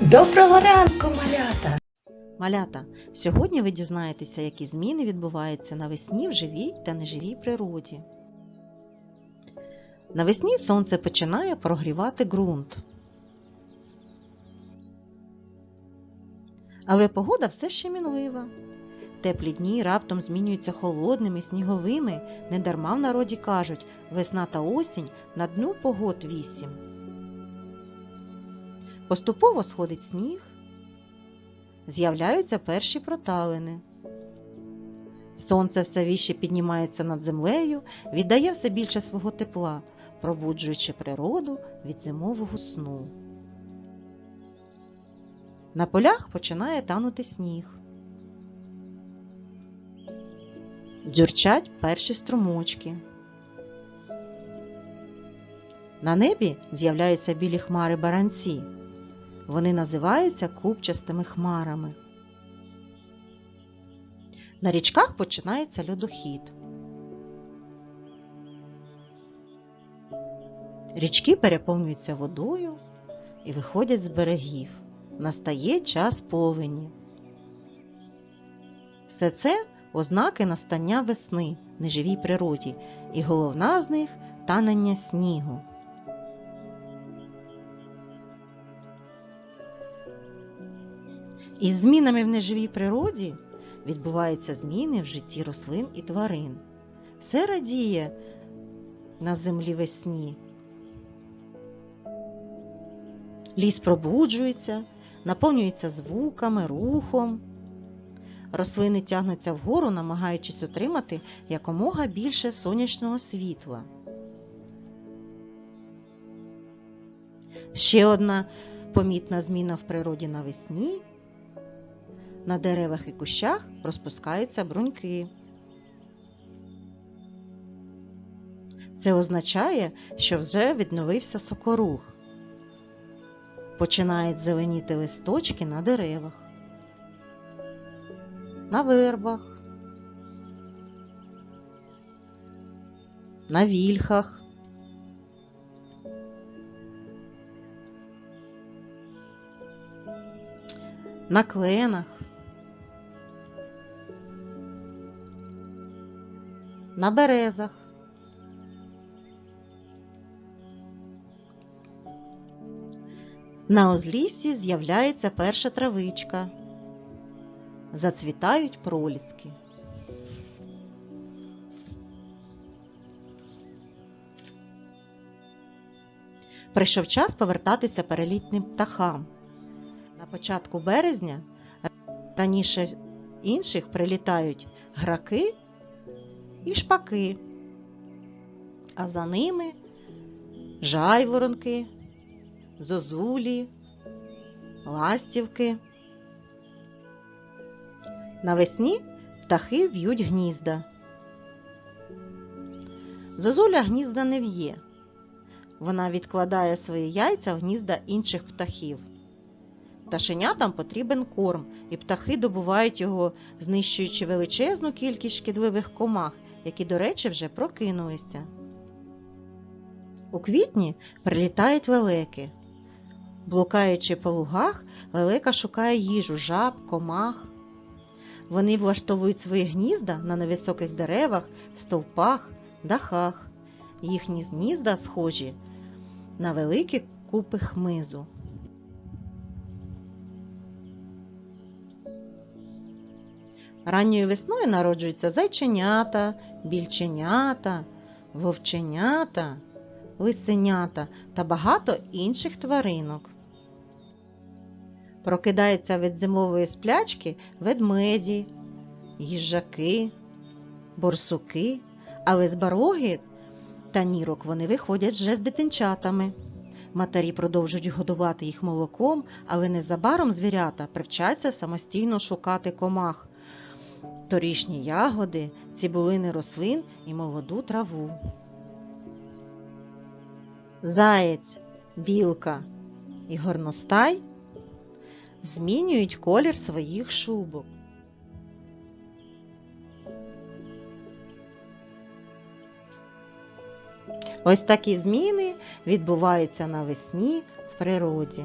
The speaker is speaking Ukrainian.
Доброго ранку, малята! Малята, сьогодні ви дізнаєтеся, які зміни відбуваються навесні в живій та неживій природі. Навесні сонце починає прогрівати ґрунт. Але погода все ще мінлива. Теплі дні раптом змінюються холодними, сніговими, недарма в народі кажуть весна та осінь на дню погод вісім. Поступово сходить сніг, з'являються перші проталини. Сонце все вище піднімається над землею, віддає все більше свого тепла, пробуджуючи природу від зимового сну. На полях починає танути сніг. Дзюрчать перші струмочки. На небі з'являються білі хмари баранці. Вони називаються купчастими хмарами. На річках починається льодохід. Річки переповнюються водою і виходять з берегів. Настає час повені. Все це ознаки настання весни в неживій природі, і головна з них танення снігу. Із змінами в неживій природі відбуваються зміни в житті рослин і тварин. Все радіє на землі весні. Ліс пробуджується, наповнюється звуками, рухом. Рослини тягнуться вгору, намагаючись отримати якомога більше сонячного світла. Ще одна помітна зміна в природі навесні на деревах і кущах розпускаються бруньки. Це означає, що вже відновився сокорух. Починають зеленіти листочки на деревах, на вербах, на вільхах. На кленах, на березах. На узліссі з'являється перша травичка. Зацвітають проліски. Прийшов час повертатися перелітним птахам. На початку березня раніше інших прилітають граки і шпаки, а за ними жайворонки, зозулі, ластівки. Навесні птахи в'ють гнізда. Зозуля гнізда не в'є. Вона відкладає свої яйця в гнізда інших птахів. Пташенятам потрібен корм, і птахи добувають його, знищуючи величезну кількість шкідливих комах, які, до речі, вже прокинулися. У квітні прилітають лелеки. Блукаючи по лугах, лелека шукає їжу жаб, комах. Вони влаштовують свої гнізда на невисоких деревах, стовпах, дахах. Їхні гнізда схожі на великі купи хмизу. Ранньою весною народжуються зайченята, більченята, вовченята, лисенята та багато інших тваринок. Прокидаються від зимової сплячки ведмеді, їжаки, борсуки, але з бароги та нірок вони виходять вже з дитинчатами. Матері продовжують годувати їх молоком, але незабаром звірята привчаться самостійно шукати комах, торішні ягоди, цибулини рослин і молоду траву. Заєць, білка і горностай змінюють колір своїх шубок. Ось такі зміни відбуваються навесні в природі.